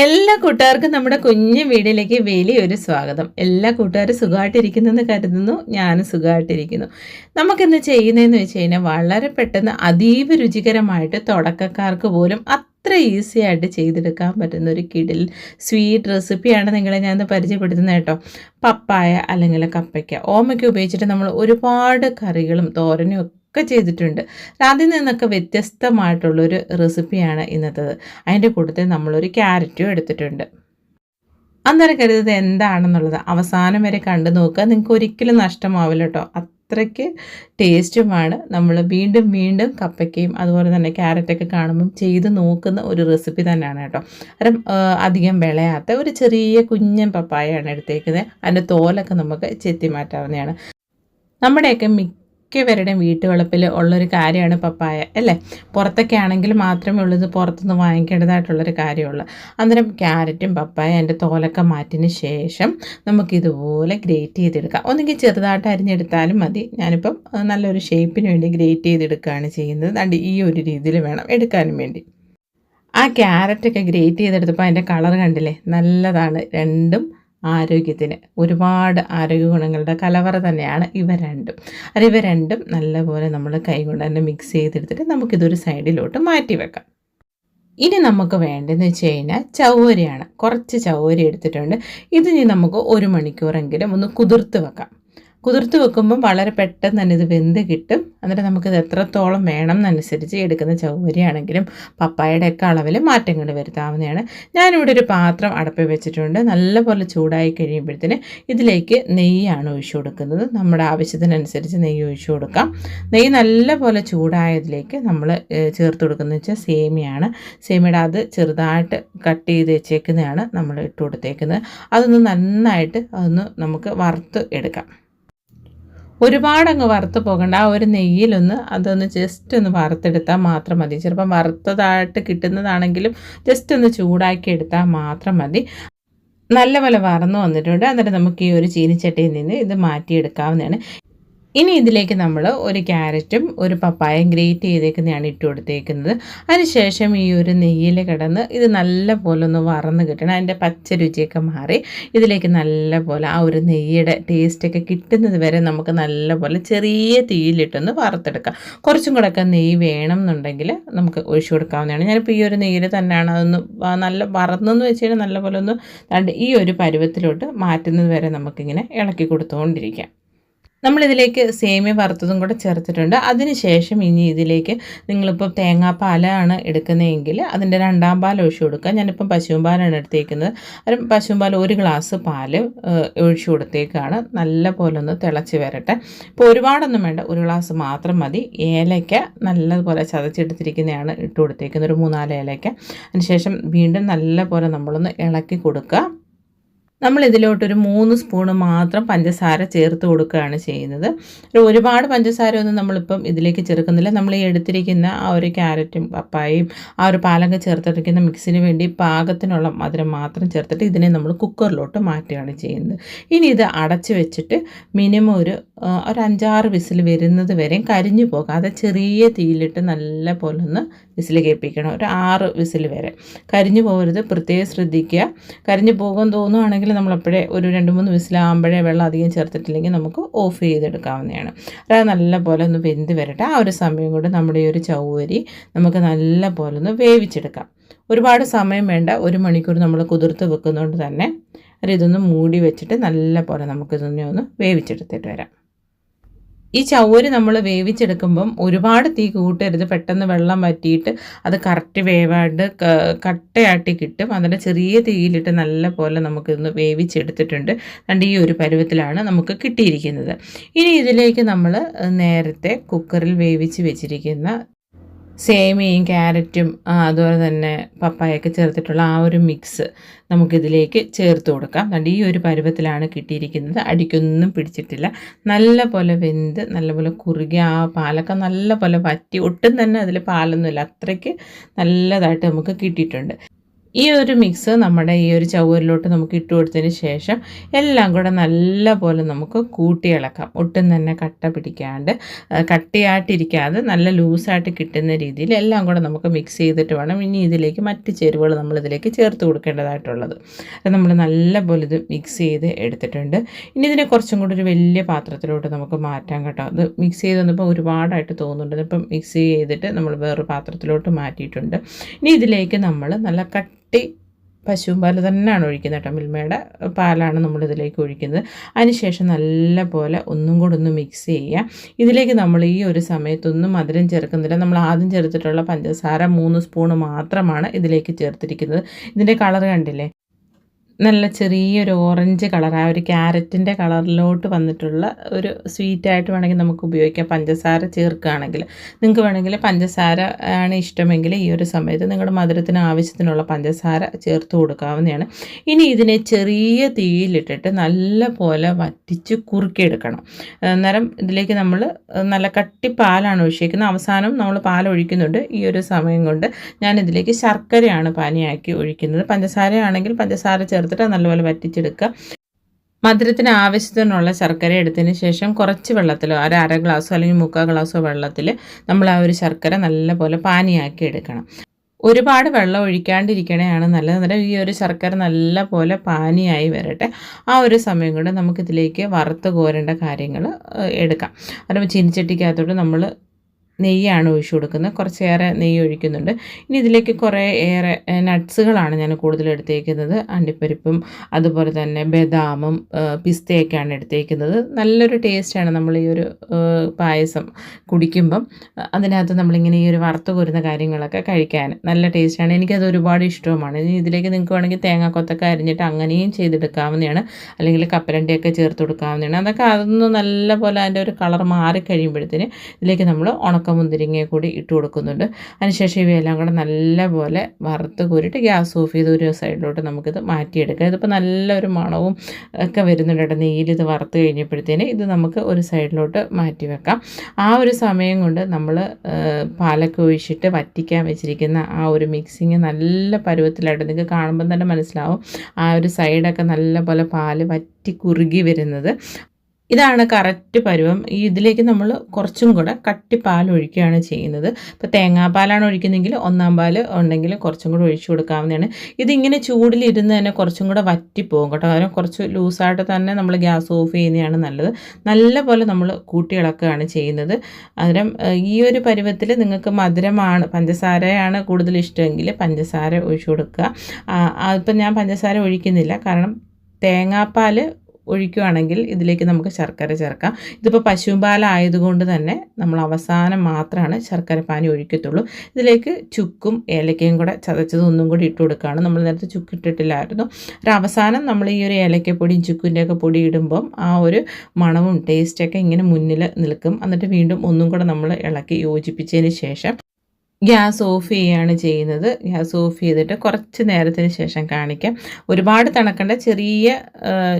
എല്ലാ കൂട്ടുകാർക്കും നമ്മുടെ കുഞ്ഞു വീടിലേക്ക് വലിയൊരു സ്വാഗതം. എല്ലാ കൂട്ടുകാരും സുഖമായിട്ടിരിക്കുന്നെന്ന് കരുതുന്നു. ഞാനും സുഖമായിട്ടിരിക്കുന്നു. നമുക്കിന്ന് ചെയ്യുന്നതെന്ന് വെച്ച് കഴിഞ്ഞാൽ വളരെ പെട്ടെന്ന് അതീവ രുചികരമായിട്ട് തുടക്കക്കാർക്ക് പോലും അത്ര ഈസി ആയിട്ട് ചെയ്തെടുക്കാൻ പറ്റുന്ന ഒരു കിടിൽ സ്വീറ്റ് റെസിപ്പിയാണ് നിങ്ങളെ ഞാൻ പരിചയപ്പെടുത്തുന്നത് കേട്ടോ. പപ്പായ അല്ലെങ്കിൽ കപ്പയ്ക്ക. ഓമയ്ക്ക് ഉപയോഗിച്ചിട്ട് നമ്മൾ ഒരുപാട് കറികളും തോരനും ഒക്കെ ചെയ്തിട്ടുണ്ട്. അതിൽ നിന്നൊക്കെ വ്യത്യസ്തമായിട്ടുള്ളൊരു റെസിപ്പിയാണ് ഇന്നത്തത്. അതിന്റെ കൂട്ടത്തിൽ നമ്മളൊരു ക്യാരറ്റും എടുത്തിട്ടുണ്ട്. അന്നേരം കരുതത് എന്താണെന്നുള്ളത് അവസാനം വരെ കണ്ടു നോക്കുക. നിങ്ങൾക്ക് ഒരിക്കലും നഷ്ടമാവില്ല കേട്ടോ. അത്രയ്ക്ക് ടേസ്റ്റുമാണ്. നമ്മൾ വീണ്ടും വീണ്ടും കപ്പയ്ക്കയും അതുപോലെ തന്നെ ക്യാരറ്റൊക്കെ കാണുമ്പം ചെയ്ത് നോക്കുന്ന ഒരു റെസിപ്പി തന്നെയാണ് കേട്ടോ. കാരണം അധികം വിളയാത്ത ഒരു ചെറിയ കുഞ്ഞൻ പപ്പായാണ് എടുത്തേക്കുന്നത്. അതിന്റെ തോലൊക്കെ നമുക്ക് ചെത്തി മാറ്റാവുന്നതാണ്. നമ്മുടെയൊക്കെ മിക്ക മിക്കവരുടെയും വീട്ടുവളപ്പിൽ ഉള്ളൊരു കാര്യമാണ് പപ്പായ അല്ലേ? പുറത്തൊക്കെ ആണെങ്കിൽ മാത്രമേ ഉള്ളൂ ഇത് പുറത്തുനിന്ന് വാങ്ങിക്കേണ്ടതായിട്ടുള്ളൊരു കാര്യമുള്ളൂ. അന്നേരം ക്യാരറ്റും പപ്പായ അതിന്റെ തോലൊക്കെ മാറ്റിന് ശേഷം നമുക്കിതുപോലെ ഗ്രേറ്റ് ചെയ്തെടുക്കാം. ഒന്നുകിൽ ചെറുതായിട്ട് അരിഞ്ഞെടുത്താലും മതി. ഞാനിപ്പം നല്ലൊരു ഷേപ്പിന് വേണ്ടി ഗ്രേറ്റ് ചെയ്തെടുക്കുകയാണ് ചെയ്യുന്നത്. അതുകൊണ്ട് ഈ ഒരു രീതിയിൽ വേണം എടുക്കാനും വേണ്ടി. ആ ക്യാരറ്റൊക്കെ ഗ്രേറ്റ് ചെയ്തെടുത്തപ്പോൾ അതിന്റെ കളർ കണ്ടില്ലേ? നല്ലതാണ്. രണ്ടും ആരോഗ്യത്തിന് ഒരുപാട് ആരോഗ്യ ഗുണങ്ങളുടെ കലവറ തന്നെയാണ് ഇവ രണ്ടും. അത് ഇവ രണ്ടും നല്ലപോലെ നമ്മൾ കൈകൊണ്ട് തന്നെ മിക്സ് ചെയ്തെടുത്തിട്ട് നമുക്കിതൊരു സൈഡിലോട്ട് മാറ്റി വെക്കാം. ഇനി നമുക്ക് വേണ്ടതെന്ന് വെച്ച് കഴിഞ്ഞാൽ ചവ്വരിയാണ്. കുറച്ച് ചവ്വരി എടുത്തിട്ടുണ്ട്. ഇത് ഇനി നമുക്ക് ഒരു മണിക്കൂറെങ്കിലും ഒന്ന് കുതിർത്ത് വെക്കാം. കുതിർത്ത് വെക്കുമ്പം വളരെ പെട്ടെന്ന് തന്നെ ഇത് വെന്ത് കിട്ടും. എന്നിട്ട് നമുക്കിത് എത്രത്തോളം വേണം എന്നനുസരിച്ച് എടുക്കുന്ന ചൗവരിയാണെങ്കിലും പപ്പായയുടെ ഒക്കെ അളവിൽ മാറ്റങ്ങൾ വരുത്താവുന്നതാണ്. ഞാനിവിടെ ഒരു പാത്രം അടപ്പിൽ വെച്ചിട്ടുണ്ട്. നല്ലപോലെ ചൂടായി കഴിയുമ്പോഴത്തേന് ഇതിലേക്ക് നെയ്യാണ് ഒഴിച്ചു കൊടുക്കുന്നത്. നമ്മുടെ ആവശ്യത്തിനനുസരിച്ച് നെയ്യ് ഒഴിച്ചു കൊടുക്കാം. നെയ്യ് നല്ലപോലെ ചൂടായതിലേക്ക് നമ്മൾ ചേർത്ത് കൊടുക്കുന്നത് വെച്ചാൽ സേമിയാണ്. സേമിയുടെ അത് ചെറുതായിട്ട് കട്ട് ചെയ്ത് വെച്ചേക്കുന്നതാണ് നമ്മൾ ഇട്ട് കൊടുത്തേക്കുന്നത്. അതൊന്ന് നന്നായിട്ട് അതൊന്ന് നമുക്ക് വറുത്ത് എടുക്കാം. ഒരുപാട് അങ്ങ് വറുത്ത് പോകണ്ട. ആ ഒരു നെയ്യിലൊന്ന് അതൊന്ന് ജസ്റ്റ് ഒന്ന് വറുത്തെടുത്താൽ മാത്രം മതി. ചിലപ്പം വറുത്തതായിട്ട് കിട്ടുന്നതാണെങ്കിലും ജസ്റ്റ് ഒന്ന് ചൂടാക്കി എടുത്താൽ മാത്രം മതി. നല്ല പോലെ വറന്നു വന്നിട്ടുണ്ട്. എന്നിട്ട് നമുക്ക് ഈ ഒരു ചീനിച്ചട്ടിയിൽ നിന്ന് ഇത് മാറ്റിയെടുക്കാവുന്നതാണ്. ഇനി ഇതിലേക്ക് നമ്മൾ ഒരു ക്യാരറ്റും ഒരു പപ്പായയും ഗ്രേറ്റ് ചെയ്തേക്കുന്നതാണ് ഇട്ട് കൊടുത്തേക്കുന്നത്. അതിനുശേഷം ഈ ഒരു നെയ്യിൽ കിടന്ന് ഇത് നല്ല പോലെ ഒന്ന് വറന്ന് കിട്ടണം. അതിന്റെ പച്ച രുചിയൊക്കെ മാറി ഇതിലേക്ക് നല്ല പോലെ ആ ഒരു നെയ്യുടെ ടേസ്റ്റൊക്കെ കിട്ടുന്നത് വരെ നമുക്ക് നല്ല പോലെ ചെറിയ തീയിലിട്ടൊന്ന് വറുത്തെടുക്കാം. കുറച്ചും കൂടെ ഒക്കെ നെയ്യ് വേണം എന്നുണ്ടെങ്കിൽ നമുക്ക് ഒഴിച്ചു കൊടുക്കാവുന്നതാണ്. ഞാനിപ്പോൾ ഈ ഒരു നെയ്യിൽ തന്നെയാണ് അതൊന്ന് നല്ല വറന്നെന്ന് വെച്ച് കഴിഞ്ഞാൽ നല്ല പോലെ ഒന്ന് ഈ ഒരു പരുവത്തിലോട്ട് മാറ്റുന്നത് വരെ നമുക്കിങ്ങനെ ഇളക്കി കൊടുത്തുകൊണ്ടിരിക്കാം. നമ്മളിതിലേക്ക് സേമിയ വറുത്തതും കൂടെ ചേർത്തിട്ടുണ്ട്. അതിനുശേഷം ഇനി ഇതിലേക്ക് നിങ്ങളിപ്പോൾ തേങ്ങാപ്പാലാണ് എടുക്കുന്നതെങ്കിൽ അതിന്റെ രണ്ടാം പാൽ ഒഴിച്ചു കൊടുക്കുക. ഞാനിപ്പം പശുവും പാലാണ് എടുത്തേക്കുന്നത്. ഒരു പശുവും പാൽ ഒരു ഗ്ലാസ് പാൽ ഒഴിച്ചു കൊടുത്തേക്കാണ്. നല്ല പോലെ ഒന്ന് തിളച്ച് വരട്ടെ. ഇപ്പോൾ ഒരുപാടൊന്നും വേണ്ട. ഒരു ഗ്ലാസ് മാത്രം മതി. ഏലയ്ക്ക നല്ലതുപോലെ ചതച്ചെടുത്തിരിക്കുന്നതാണ് ഇട്ട് കൊടുത്തേക്കുന്നത്. ഒരു മൂന്നാൽ ഏലയ്ക്ക അതിനുശേഷം വീണ്ടും നല്ല പോലെ നമ്മളൊന്ന് ഇളക്കി കൊടുക്കുക. നമ്മൾ ഇതിലോട്ടൊരു മൂന്ന് സ്പൂണ് മാത്രം പഞ്ചസാര ചേർത്ത് കൊടുക്കുകയാണ് ചെയ്യുന്നത്. ഒരുപാട് പഞ്ചസാര ഒന്നും നമ്മളിപ്പം ഇതിലേക്ക് ചേർക്കുന്നില്ല. നമ്മൾ ഈ എടുത്തിരിക്കുന്ന ആ ഒരു ക്യാരറ്റും പപ്പായയും ആ ഒരു പാലങ്ക ചേർത്തിരിക്കുന്ന മിക്സിന് വേണ്ടി പാകത്തിനുള്ള മധുരം മാത്രം ചേർത്തിട്ട് ഇതിനെ നമ്മൾ കുക്കറിലോട്ട് മാറ്റുകയാണ് ചെയ്യുന്നത്. ഇനി ഇത് അടച്ച് വെച്ചിട്ട് മിനിമം ഒരു ഒരു അഞ്ചാറ് വിസിൽ വരുന്നത് വരെയും കരിഞ്ഞു പോകാതെ ചെറിയ തീയിലിട്ട് നല്ല പോലെ ഒന്ന് വിസിൽ കേൾപ്പിക്കണം. ഒരു ആറ് വിസിൽ വരെ. കരിഞ്ഞു പോകരുത്. പ്രത്യേകം ശ്രദ്ധിക്കുക. കരിഞ്ഞു പോകാൻ തോന്നുവാണെങ്കിൽ നമ്മളപ്പോഴേ ഒരു രണ്ട് മൂന്ന് വിസിലാകുമ്പോഴേ വെള്ളം അധികം ചേർത്തിട്ടില്ലെങ്കിൽ നമുക്ക് ഓഫ് ചെയ്തെടുക്കാവുന്നതാണ്. അതായത് നല്ല പോലെ ഒന്ന് വെന്ത് വരട്ടെ. ആ ഒരു സമയം കൊണ്ട് നമ്മുടെ ഈ ഒരു ചൗവരി നമുക്ക് നല്ല പോലെ ഒന്ന് വേവിച്ചെടുക്കാം. ഒരുപാട് സമയം വേണ്ട. ഒരു മണിക്കൂർ നമ്മൾ കുതിർത്ത് വെക്കുന്നതുകൊണ്ട് തന്നെ. ഇതൊന്ന് മൂടി വെച്ചിട്ട് നല്ല പോലെ നമുക്കിതൊന്നെ ഒന്ന് വേവിച്ചെടുത്തിട്ട് വരാം. ഈ ചവര് നമ്മൾ വേവിച്ചെടുക്കുമ്പം ഒരുപാട് തീ കൂട്ടരുത്. പെട്ടെന്ന് വെള്ളം വറ്റിയിട്ട് അത് കറക്റ്റ് വേവാണ്ട് കട്ടയാട്ടി കിട്ടും. അതിന്റെ ചെറിയ തീയിലിട്ട് നല്ല പോലെ നമുക്കിന്ന് വേവിച്ചെടുത്തിട്ടുണ്ട്. രണ്ട് ഈ ഒരു പരുവത്തിലാണ് നമുക്ക് കിട്ടിയിരിക്കുന്നത്. ഇനി ഇതിലേക്ക് നമ്മൾ നേരത്തെ കുക്കറിൽ വേവിച്ച് വെച്ചിരിക്കുന്ന സേമിയയും ക്യാരറ്റും അതുപോലെ തന്നെ പപ്പായൊക്കെ ചേർത്തിട്ടുള്ള ആ ഒരു മിക്സ് നമുക്കിതിലേക്ക് ചേർത്ത് കൊടുക്കാം. കണ്ട് ഈ ഒരു പരുവത്തിലാണ് കിട്ടിയിരിക്കുന്നത്. അടിക്കൊന്നും പിടിച്ചിട്ടില്ല. നല്ല പോലെ വെന്ത് നല്ലപോലെ കുറുകി ആ പാലൊക്കെ നല്ല പോലെ വറ്റി ഒട്ടും തന്നെ അതിൽ പാലൊന്നുമില്ല. അത്രയ്ക്ക് നല്ലതായിട്ട് നമുക്ക് കിട്ടിയിട്ടുണ്ട്. ഈ ഒരു മിക്സ് നമ്മുടെ ഈ ഒരു ചവറിലോട്ട് നമുക്ക് ഇട്ട് കൊടുത്തതിന് ശേഷം എല്ലാം കൂടെ നല്ല പോലെ നമുക്ക് കൂട്ടി ഇളക്കാം. ഒട്ടും തന്നെ കട്ട പിടിക്കാണ്ട് കട്ടിയായിട്ടിരിക്കാതെ നല്ല ലൂസായിട്ട് കിട്ടുന്ന രീതിയിൽ എല്ലാം കൂടെ നമുക്ക് മിക്സ് ചെയ്തിട്ട് വേണം ഇനി ഇതിലേക്ക് മറ്റ് ചേരുവകൾ നമ്മൾ ഇതിലേക്ക് ചേർത്ത് കൊടുക്കേണ്ടതായിട്ടുള്ളത്. അത് നമ്മൾ നല്ല പോലെ ഇത് മിക്സ് ചെയ്ത് എടുത്തിട്ടുണ്ട്. ഇനി ഇതിനെ കുറച്ചും കൂടി ഒരു വലിയ പാത്രത്തിലോട്ട് നമുക്ക് മാറ്റാം കേട്ടോ. അത് മിക്സ് ചെയ്ത് വന്നപ്പോൾ ഒരുപാടായിട്ട് തോന്നുന്നുണ്ട്. ഇപ്പം മിക്സ് ചെയ്തിട്ട് നമ്മൾ വേറൊരു പാത്രത്തിലോട്ട് മാറ്റിയിട്ടുണ്ട്. ഇനി ഇതിലേക്ക് നമ്മൾ നല്ല കട്ടി പശുവും പാൽ തന്നെയാണ് ഒഴിക്കുന്നത് കേട്ടോ. മിൽമയുടെ പാലാണ് നമ്മൾ ഇതിലേക്ക് ഒഴിക്കുന്നത്. അതിനുശേഷം നല്ല പോലെ ഒന്നും കൂടെ ഒന്ന് മിക്സ് ചെയ്യുക. ഇതിലേക്ക് നമ്മൾ ഈ ഒരു സമയത്തൊന്നും മധുരം ചേർക്കുന്നില്ല. നമ്മൾ ആദ്യം ചേർത്തിട്ടുള്ള പഞ്ചസാര മൂന്ന് സ്പൂണ് മാത്രമാണ് ഇതിലേക്ക് ചേർത്തിരിക്കുന്നത്. ഇതിന്റെ കളർ കണ്ടില്ലേ? നല്ല ചെറിയൊരു ഓറഞ്ച് കളർ ആ ഒരു ക്യാരറ്റിന്റെ കളറിലോട്ട് വന്നിട്ടുള്ള ഒരു സ്വീറ്റായിട്ട് വേണമെങ്കിൽ നമുക്ക് ഉപയോഗിക്കാം. പഞ്ചസാര ചേർക്കുകയാണെങ്കിൽ നിങ്ങൾക്ക് വേണമെങ്കിൽ പഞ്ചസാര ആണ് ഇഷ്ടമെങ്കിൽ ഈ ഒരു സമയത്ത് നിങ്ങളുടെ മധുരത്തിന് ആവശ്യത്തിനുള്ള പഞ്ചസാര ചേർത്ത് കൊടുക്കാവുന്നതാണ്. ഇനി ഇതിനെ ചെറിയ തീയിലിട്ടിട്ട് നല്ല പോലെ വറ്റിച്ച് കുറുക്കിയെടുക്കണം. അന്നേരം ഇതിലേക്ക് നമ്മൾ നല്ല കട്ടി പാലാണ് ഒഴിച്ചേക്കുന്നത്. അവസാനം നമ്മൾ പാൽ ഒഴിക്കുന്നുണ്ട്. ഈ ഒരു സമയം കൊണ്ട് ഞാനിതിലേക്ക് ശർക്കരയാണ് പാനിയാക്കി ഒഴിക്കുന്നത്. പഞ്ചസാരയാണെങ്കിൽ പഞ്ചസാര ചേർത്തിട്ട് നല്ലപോലെ വറ്റിച്ചെടുക്കുക. മധുരത്തിന് ആവശ്യത്തിനുള്ള ശർക്കര എടുത്തതിന് ശേഷം കുറച്ച് വെള്ളത്തിലോ ഒരു അര ഗ്ലാസ്സോ അല്ലെങ്കിൽ മുക്കാൽ ഗ്ലാസ്സോ വെള്ളത്തിൽ നമ്മൾ ആ ഒരു ശർക്കര നല്ലപോലെ പാനിയാക്കി എടുക്കണം. ഒരുപാട് വെള്ളം ഒഴിക്കാണ്ടിരിക്കണേയാണ് നല്ലത്. അന്നേരം ഈ ഒരു ശർക്കര നല്ല പോലെ പാനിയായി വരട്ടെ. ആ ഒരു സമയം കൊണ്ട് നമുക്കിതിലേക്ക് വറുത്ത് കോരേണ്ട കാര്യങ്ങൾ എടുക്കാം. അതും ചീനിച്ചട്ടിക്കകത്തോട്ട് നമ്മൾ നെയ്യാണ് ഒഴിച്ചു കൊടുക്കുന്നത്. കുറച്ചേറെ നെയ്യ് ഒഴിക്കുന്നുണ്ട്. ഇനി ഇതിലേക്ക് കുറേ ഏറെ നട്ട്സുകളാണ് ഞാൻ കൂടുതൽ എടുത്തേക്കുന്നത്. അണ്ടിപ്പരിപ്പും അതുപോലെ തന്നെ ബദാമും പിസ്തയൊക്കെയാണ് എടുത്തേക്കുന്നത്. നല്ലൊരു ടേസ്റ്റാണ് നമ്മൾ ഈ ഒരു പായസം കുടിക്കുമ്പം. അതിനകത്ത് നമ്മളിങ്ങനെ ഈ ഒരു വറുത്ത് കോരുന്ന കാര്യങ്ങളൊക്കെ കഴിക്കാൻ നല്ല ടേസ്റ്റാണ്. എനിക്കത് ഒരുപാട് ഇഷ്ടവുമാണ്. ഇനി ഇതിലേക്ക് നിങ്ങൾക്ക് വേണമെങ്കിൽ തേങ്ങാക്കൊത്തൊക്കെ അരിഞ്ഞിട്ട് അങ്ങനെയും ചെയ്തെടുക്കാവുന്നതാണ്. അല്ലെങ്കിൽ കപ്പലണ്ടിയൊക്കെ ചേർത്ത് കൊടുക്കാവുന്നതാണ്. അതൊക്കെ അതൊന്ന് നല്ല പോലെ അതിന്റെ ഒരു കളർ മാറിക്കഴിയുമ്പോഴത്തേന് ഇതിലേക്ക് നമ്മൾ ഉണക്ക ഉണക്കമുന്തിരിങ്ങയെ കൂടി ഇട്ട് കൊടുക്കുന്നുണ്ട്. അതിനുശേഷം ഇവയെല്ലാം കൂടെ നല്ലപോലെ വറുത്ത് കൂരിട്ട് ഗ്യാസ് ഓഫ് ചെയ്ത് ഒരു സൈഡിലോട്ട് നമുക്കിത് മാറ്റിയെടുക്കാം. ഇതിപ്പോൾ നല്ലൊരു മണവും ഒക്കെ വരുന്നുണ്ട് കേട്ടോ. നെയ്യിൽ ഇത് വറുത്ത് കഴിഞ്ഞപ്പോഴത്തേന് ഇത് നമുക്ക് ഒരു സൈഡിലോട്ട് മാറ്റി വെക്കാം. ആ ഒരു സമയം കൊണ്ട് നമ്മൾ പാലൊക്കെ ഒഴിച്ചിട്ട് വറ്റിക്കാൻ വെച്ചിരിക്കുന്ന ആ ഒരു മിക്സിങ് നല്ല പരുവത്തിലായിട്ട് നിങ്ങൾക്ക് കാണുമ്പം തന്നെ മനസ്സിലാവും. ആ ഒരു സൈഡൊക്കെ നല്ല പോലെ പാൽ വറ്റി കുറുകി വരുന്നത്. ഇതാണ് കറക്റ്റ് പരുവം. ഈ ഇതിലേക്ക് നമ്മൾ കുറച്ചും കൂടെ കട്ടി പാൽ ഒഴിക്കുകയാണ് ചെയ്യുന്നത്. ഇപ്പോൾ തേങ്ങാപ്പാലാണ് ഒഴിക്കുന്നതെങ്കിൽ ഒന്നാം പാൽ ഉണ്ടെങ്കിൽ കുറച്ചും കൂടെ ഒഴിച്ചു കൊടുക്കാവുന്നതാണ്. ഇതിങ്ങനെ ചൂടിലിരുന്ന് തന്നെ കുറച്ചും കൂടെ വറ്റിപ്പോകും കേട്ടോ. കാരണം കുറച്ച് ലൂസായിട്ട് തന്നെ നമ്മൾ ഗ്യാസ് ഓഫ് ചെയ്യുന്നതാണ് നല്ലത്. നല്ല പോലെ നമ്മൾ കൂട്ടി ഇളക്കുകയാണ് ചെയ്യുന്നത്. അന്നേരം ഈ ഒരു പരുവത്തിൽ നിങ്ങൾക്ക് മധുരമാണ് പഞ്ചസാരയാണ് കൂടുതൽ ഇഷ്ടമെങ്കിൽ പഞ്ചസാര ഒഴിച്ചു കൊടുക്കുക. അതിപ്പോൾ ഞാൻ പഞ്ചസാര ഒഴിക്കുന്നില്ല. കാരണം തേങ്ങാപ്പാൽ ഒഴിക്കുകയാണെങ്കിൽ ഇതിലേക്ക് നമുക്ക് ശർക്കര ചേർക്കാം. ഇതിപ്പോൾ പശുപാലായതുകൊണ്ട് തന്നെ നമ്മൾ അവസാനം മാത്രമാണ് ശർക്കര പാനി ഒഴിക്കത്തുള്ളൂ. ഇതിലേക്ക് ചുക്കും ഏലക്കയും കൂടെ ചതച്ചത് ഒന്നും കൂടി ഇട്ട് കൊടുക്കുകയാണ് നമ്മൾ നേരത്തെ ചുക്ക് ഇട്ടിട്ടില്ലായിരുന്നു ഒരു അവസാനം നമ്മൾ ഈ ഒരു ഏലക്കപ്പൊടിയും ചുക്കിന്റെയൊക്കെ പൊടി ഇടുമ്പം ആ ഒരു മണവും ടേസ്റ്റൊക്കെ ഇങ്ങനെ മുന്നിൽ നിൽക്കും. എന്നിട്ട് വീണ്ടും ഒന്നും കൂടെ നമ്മൾ ഇളക്കി യോജിപ്പിച്ചതിന് ശേഷം ഗ്യാസ് ഓഫ് ചെയ്യുകയാണ് ചെയ്യുന്നത്. ഗ്യാസ് ഓഫ് ചെയ്തിട്ട് കുറച്ച് നേരത്തിന് ശേഷം കാണിക്കാം. ഒരുപാട് തണക്കേണ്ട ചെറിയ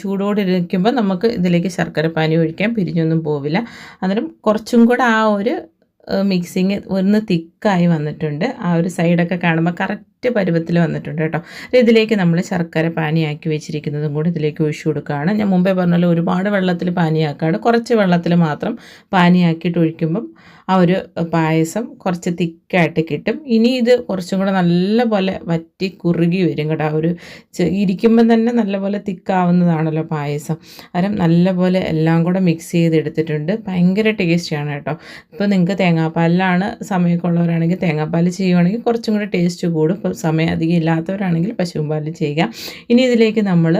ചൂടോടെ ഇരിക്കുമ്പോൾ നമുക്ക് ഇതിലേക്ക് ശർക്കര പാനി ഒഴിക്കാം പിരിഞ്ഞൊന്നും പോവില്ല. അന്നേരം കുറച്ചും കൂടെ ആ ഒരു മിക്സിങ് ഒന്ന് തിക്കായി വന്നിട്ടുണ്ട്. ആ ഒരു സൈഡൊക്കെ കാണുമ്പോൾ കറക്റ്റ് പരുവത്തിൽ വന്നിട്ടുണ്ട് കേട്ടോ. ഇതിലേക്ക് നമ്മൾ ശർക്കര പാനിയാക്കി വെച്ചിരിക്കുന്നതും കൂടി ഇതിലേക്ക് ഒഴിച്ചു കൊടുക്കുകയാണ്. ഞാൻ മുമ്പേ പറഞ്ഞാലും ഒരുപാട് വെള്ളത്തിൽ പാനിയാക്കാണ് കുറച്ച് വെള്ളത്തിൽ മാത്രം പാനിയാക്കിയിട്ട് ഒഴിക്കുമ്പം ആ ഒരു പായസം കുറച്ച് തിക്കായിട്ട് കിട്ടും. ഇനി ഇത് കുറച്ചും കൂടെ നല്ല പോലെ വറ്റി കുറുകി വരും കേട്ടോ. ഒരു ഇരിക്കുമ്പം തന്നെ നല്ലപോലെ തിക്കാവുന്നതാണല്ലോ പായസം. അന്നേരം നല്ലപോലെ എല്ലാം കൂടെ മിക്സ് ചെയ്തെടുത്തിട്ടുണ്ട്. ഭയങ്കര ടേസ്റ്റിയാണ് കേട്ടോ. ഇപ്പോൾ നിങ്ങൾക്ക് തേങ്ങാപ്പാലിലാണ് സമയമൊക്കെ ഉള്ളവരാണെങ്കിൽ തേങ്ങാപ്പാൽ ചെയ്യുവാണെങ്കിൽ കുറച്ചും കൂടെ ടേസ്റ്റ് കൂടും. ഇപ്പോൾ സമയം അധികം ഇല്ലാത്തവരാണെങ്കിൽ പശുവും പാലും ചെയ്യുക. ഇനി ഇതിലേക്ക് നമ്മൾ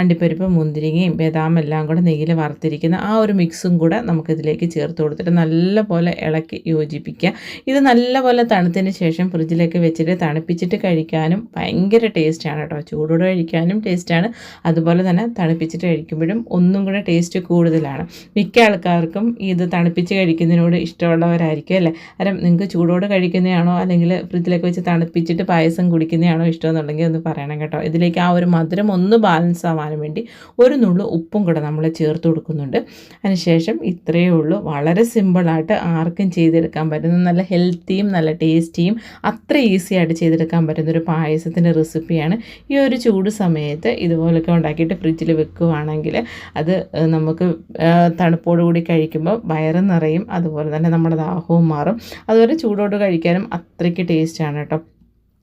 അണ്ടിപ്പരിപ്പ് മുന്തിരിങ്ങയും ബദാം എല്ലാം കൂടെ നെയ്യിൽ വറുത്തിരിക്കുന്ന ആ ഒരു മിക്സും കൂടെ നമുക്കിതിലേക്ക് ചേർത്ത് കൊടുത്തിട്ട് നല്ലപോലെ ഇളക്കി യോജിപ്പിക്കുക. ഇത് നല്ലപോലെ തണുത്തതിന് ശേഷം ഫ്രിഡ്ജിലേക്ക് വെച്ചിട്ട് തണുപ്പിച്ചിട്ട് കഴിക്കാനും ഭയങ്കര ടേസ്റ്റാണ് കേട്ടോ. ചൂടോടെ കഴിക്കാനും ടേസ്റ്റാണ്. അതുപോലെ തന്നെ തണുപ്പിച്ചിട്ട് കഴിക്കുമ്പോഴും ഒന്നും കൂടെ ടേസ്റ്റ് കൂടുതലാണ്. മിക്ക ആൾക്കാർക്കും ഇത് തണുപ്പിച്ച് കഴിക്കുന്നതിനോട് ഇഷ്ടമുള്ളവരായിരിക്കും അല്ലേ? അരം നിങ്ങൾക്ക് ചൂടോടെ കഴിക്കുന്നതാണോ? അല്ലെങ്കിൽ ഫ്രിഡ്ജിലേക്ക് വെച്ച് തണുപ്പിച്ചിട്ട് പായസം പായസം കുടിക്കുന്നതാണോ ഇഷ്ടമെന്നുണ്ടെങ്കിൽ ഒന്ന് പറയണം കേട്ടോ. ഇതിലേക്ക് ആ ഒരു മധുരം ഒന്ന് ബാലൻസ് ആവാനും വേണ്ടി ഒരു നുള്ളു ഉപ്പും കൂടെ നമ്മൾ ചേർത്ത് കൊടുക്കുന്നുണ്ട്. അതിനുശേഷം ഇത്രയേ ഉള്ളൂ. വളരെ സിമ്പിളായിട്ട് ആർക്കും ചെയ്തെടുക്കാൻ പറ്റുന്ന നല്ല ഹെൽത്തിയും നല്ല ടേസ്റ്റിയും അത്ര ഈസി ആയിട്ട് ചെയ്തെടുക്കാൻ പറ്റുന്ന ഒരു പായസത്തിന്റെ റെസിപ്പിയാണ് ഈ ഒരു ചൂട് സമയത്ത് ഇതുപോലൊക്കെ ഉണ്ടാക്കിയിട്ട് ഫ്രിഡ്ജിൽ വെക്കുകയാണെങ്കിൽ അത് നമുക്ക് തണുപ്പോടുകൂടി കഴിക്കുമ്പോൾ വയറ് നിറയും. അതുപോലെ തന്നെ നമ്മുടെ ദാഹവും മാറും. അതുപോലെ ചൂടോട് കഴിക്കാനും അത്രയ്ക്ക് ടേസ്റ്റാണ് കേട്ടോ.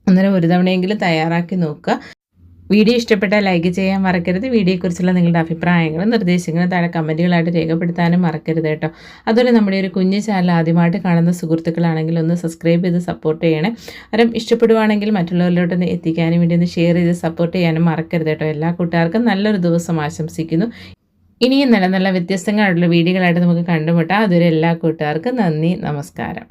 അന്നേരം ഒരു തവണയെങ്കിലും തയ്യാറാക്കി നോക്കുക. വീഡിയോ ഇഷ്ടപ്പെട്ടാൽ ലൈക്ക് ചെയ്യാൻ മറക്കരുത്. വീഡിയോയെക്കുറിച്ചുള്ള നിങ്ങളുടെ അഭിപ്രായങ്ങളും നിർദ്ദേശങ്ങളും താഴെ കമന്റുകളായിട്ട് രേഖപ്പെടുത്താനും മറക്കരുത് കേട്ടോ. അതുപോലെ നമ്മുടെ ഒരു കുഞ്ഞു ചാനൽ ആദ്യമായിട്ട് കാണുന്ന സുഹൃത്തുക്കളാണെങ്കിൽ ഒന്ന് സബ്സ്ക്രൈബ് ചെയ്ത് സപ്പോർട്ട് ചെയ്യണേ. അരം ഇഷ്ടപ്പെടുവാണെങ്കിൽ മറ്റുള്ളവരിലോട്ടൊന്ന് എത്തിക്കാനും വേണ്ടി ഒന്ന് ഷെയർ ചെയ്ത് സപ്പോർട്ട് ചെയ്യാനും മറക്കരുത് കേട്ടോ. എല്ലാ കൂട്ടുകാർക്കും നല്ലൊരു ദിവസം ആശംസിക്കുന്നു. ഇനിയും നല്ല നല്ല വ്യത്യസ്തങ്ങളായിട്ടുള്ള വീഡിയോകളായിട്ട് നമുക്ക് കണ്ടുമുട്ടാം. അതുവരെ എല്ലാ കൂട്ടുകാർക്കും നന്ദി. നമസ്കാരം.